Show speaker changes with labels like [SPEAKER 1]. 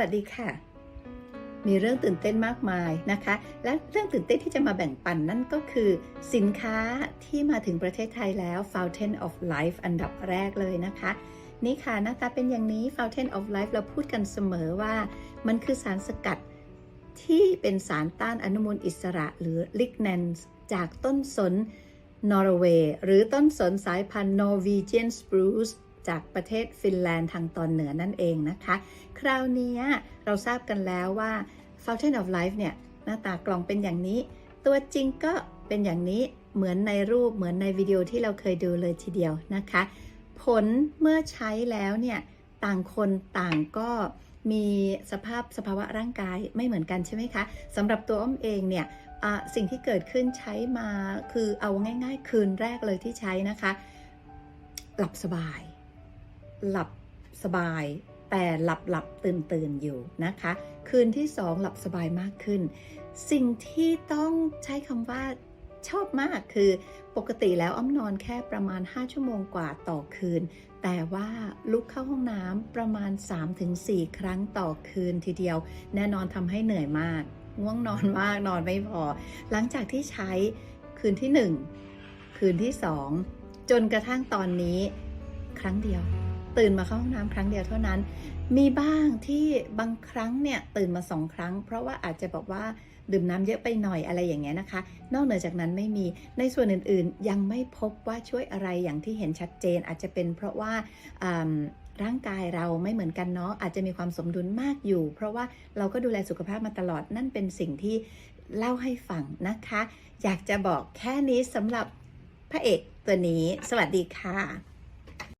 [SPEAKER 1] วัสดีค่ะ มีเรื่องตื่นเต้นมากมายนะคะ และเรื่องตื่นเต้นที่จะมาแบ่งปันนั่นก็คือ สินค้าที่มาถึงประเทศไทยแล้ว Fountain of Life อันดับแรกเลยนะคะ นี่ค่ะหน้าตาเป็นอย่างนี้ Fountain of Life เราพูดกันเสมอว่า มันคือสารสกัดที่เป็นสารต้านอนุมูลอิสระหรือ lignans จากต้นสนนอร์เวย์หรือต้นสนสายพันธุ์ Norwegian Spruce จากประเทศฟินแลนด์ทางตอนเหนือนั่นเองนะคะ คราวนี้เราทราบกันแล้วว่า Fountain of Life เนี่ย หน้าตากล่องเป็นอย่างนี้ ตัวจริงก็เป็นอย่างนี้เหมือนในรูปเหมือนในวิดีโอที่เราเคยดูเลยทีเดียวนะคะ ผลเมื่อใช้แล้วเนี่ย ต่างคนต่างก็มีสภาพสภาวะร่างกายไม่เหมือนกันใช่ไหมคะสำหรับตัวอ้อมเองเนี่ยสิ่งที่เกิดขึ้นใช้มาคือเอาง่าย ๆ คืนแรกเลยที่ใช้นะคะ หลับสบาย หลับสบาย แต่หลับหลับตื่นตื่นอยู่นะคะ คืนที่สองหลับสบายมากขึ้น สิ่งที่ต้องใช้คำว่าชอบมากคือปกติแล้วอ้อมนอนแค่ประมาณ 5 ชั่วโมงกว่าต่อคืน แต่ว่าลุกเข้าห้องน้ำประมาณ 3-4 ครั้งต่อคืนทีเดียว แน่นอนทำให้เหนื่อยมาก ง่วงนอนมากนอนไม่พอ หลังจากที่ใช้คืนที่ 1 คืนที่ 2 จนกระทั่งตอนนี้ ครั้งเดียว ตื่นมาเข้าห้องน้ำครั้งเดียวเท่านั้น มีบ้างที่บางครั้งเนี่ยตื่นมาสองครั้ง เพราะว่าอาจจะบอกว่าดื่มน้ำเยอะไปหน่อยอะไรอย่างเงี้ยนะคะ นอกเหนือจากนั้นไม่มี ในส่วนอื่นๆ ยังไม่พบว่าช่วยอะไรอย่างที่เห็นชัดเจน อาจจะเป็นเพราะว่าร่างกายเราไม่เหมือนกันเนาะ อาจจะมีความสมดุลมากอยู่ เพราะว่าเราก็ดูแลสุขภาพมาตลอด นั่นเป็นสิ่งที่เล่าให้ฟังนะคะ อยากจะบอกแค่นี้สำหรับพระเอกตัวนี้ สวัสดีค่ะ